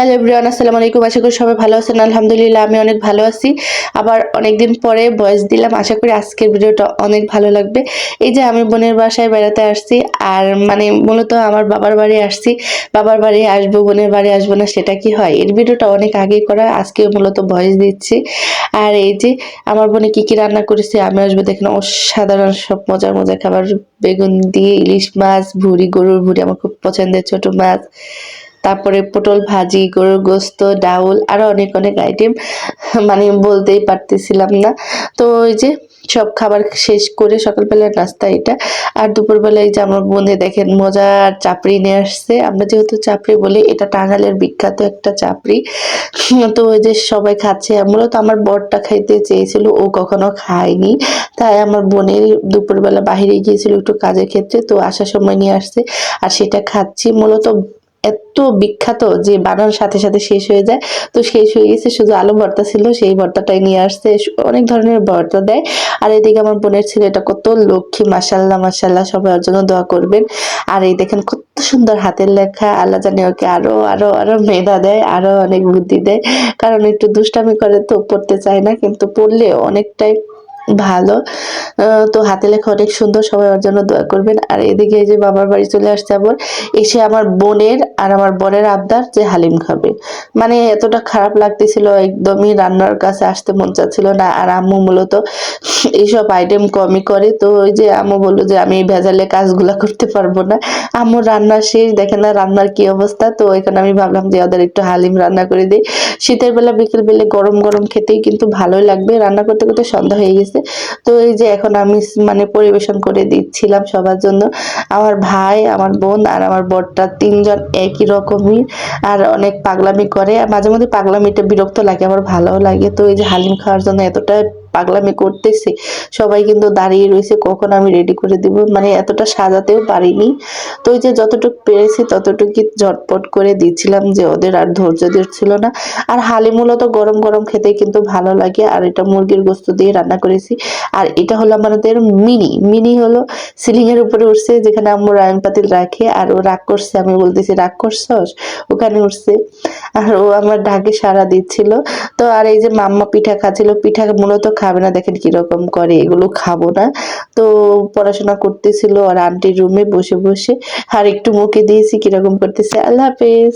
Hello everyone, আসসালামু আলাইকুম। আশা করি সবাই ভালো আছেন। আলহামদুলিল্লাহ, আমি অনেক ভালো আছি। আবার অনেকদিন পরে ভয়েস দিলাম। আশা করি আজকের ভিডিওটা অনেক ভালো লাগবে। এই যে আমি বোনের বাসায় বেড়াতে আসছি, আর মানে মূলত আমার বাবার বাড়ি আসছি। বাবার বাড়ি আসব, বোনের বাড়ি আসব না, সেটা কি হয়? এর ভিডিওটা অনেক আগে করা আজকে মূলত ভয়েস দিচ্ছি। আর এই যে আমার বোনে কি কি রান্না করেছে, আমি আসব দেখেন, অসাধারণ সব মজার মজার খাবার। বেগুন দিয়ে ইলিশ মাছ ভুড়ি গরুর ভুড়ি আমার খুব পছন্দের ছোট মাছ। তারপরে পটল ভাজি, গরুর গোস্ত, ডাউল আরও অনেক অনেক আইটেম মানে বলতেই পারতেছিলাম না। তো ওই যে সব খাবার শেষ করে সকালবেলার নাস্তা এটা। আর দুপুরবেলা এই যে আমার বোনে দেখেন, মজার চাপড়ি নিয়ে আসছে। আমরা যেহেতু চাপড়ি বলি, এটা টাঙ্গালের বিখ্যাত একটা চাপড়ি। তো ওই যে সবাই খাচ্ছে। মূলত আমার বরটা খাইতে চেয়েছিল, ও কখনো খায়নি। তাই আমার বোনের দুপুরবেলা বাহিরে গিয়েছিল একটু কাজের ক্ষেত্রে, তো আসার সময় নিয়ে আসছে। আর সেটা খাচ্ছি। মূলত এত বিখ্যাত যে বানানোর সাথে সাথে শেষ হয়ে যায়। তো শেষ হয়ে গেছে, শুধু আলু ভর্তা ছিল, সেই ভর্তাটাই নিয়ে আসছে। অনেক ধরনের ভর্তা দেয়। আর এদিকে আমার বোনের ছেলেটা কত লক্ষ্মী মাসাল্লাহ মাসাল্লাহ সবাই জন্য দোয়া করবেন। আর এই দেখেন কত সুন্দর হাতের লেখা, আল্লাহ জানে ওকে আরও আরও আরও মেধা দেয়, আরও অনেক বুদ্ধি দেয়। কারণ একটু দুষ্টামি করে তো পড়তে চায় না, কিন্তু পড়লে অনেকটাই ভালো। তো হাতে লেখা অনেক সুন্দর, সবাই ওর জন্য দোয়া করবেন। আর এদিকে এই যে বাবার বাড়ি চলে আসছে আবার এসে আমার বোনের আর আমার বোনের আবদার যে হালিম খাবে। মানে এতটা খারাপ লাগতেছিল, একদমই রান্নার কাছে আসতে মন চাচ্ছিল না। আর আম্মু মূলত এইসব আইটেম কমই করে। তো ওই যে আম্মু বলল যে, আমি এই ভেজালে কাজগুলো করতে পারব না। আম্মু রান্না শেষ দেখে না রান্নার কি অবস্থা। তো এখানে আমি ভাবলাম যে, ওদের একটু হালিম রান্না করে দিই। শীতের বেলা বিকেল বেলা গরম গরম খেতেই কিন্তু ভালোই লাগবে। রান্না করতে করতে সন্ধ্যা হয়ে গেছে। তো এই যে এখন আমি মানে পরিবেশন করে দিচ্ছিলাম সবার জন্য। আমার ভাই, আমার বোন আর আমার বরটা তিনজন একই রকমই আর অনেক পাগলামি করে। মাঝে মধ্যে পাগলামিটা বিরক্ত লাগে আমার ভালোও লাগে। তো এই যে হালিম খাওয়ার জন্য এতটা পাগলামি করতেছে। সবাই কিন্তু দাঁড়িয়ে রয়েছে, কখন আমি রেডি করে দিব? মানে এতটা সাজাতেও পারিনি। তো ওই যে যতটুকু পেরেছি ততটুকু ঝটপট করে দিচ্ছিলাম যে ওদের আর ধৈর্য দিচ্ছিল না। আর হালি মূলত গরম গরম খেতে কিন্তু ভালো লাগে, আর এটা মুরগির গোস্ত দিয়ে রান্না করেছি। আর এটা হলো আমাদের মিনি। মিনি হলো সিলিং এর উপরে উঠছে, যেখানে আম্মু রায়ন পাতিল রাখে, আর ও রাগ করছে, আমি বলতেছি, রাগ করছস? ওখানে উঠছে। আর ও আমার ঢাকে সারা দিচ্ছিল। তো আর এই যে মাম্মা পিঠা খাচ্ছিল, পিঠা মূলত খাবে না, দেখেন কীরকম করে, এগুলো খাব না। তো পড়াশোনা করতেছিল আর আন্টির রুমে বসে বসে, আর একটু মুখে দিয়েছি, কীরকম করতেছে, আল্লাহ হাফেজ।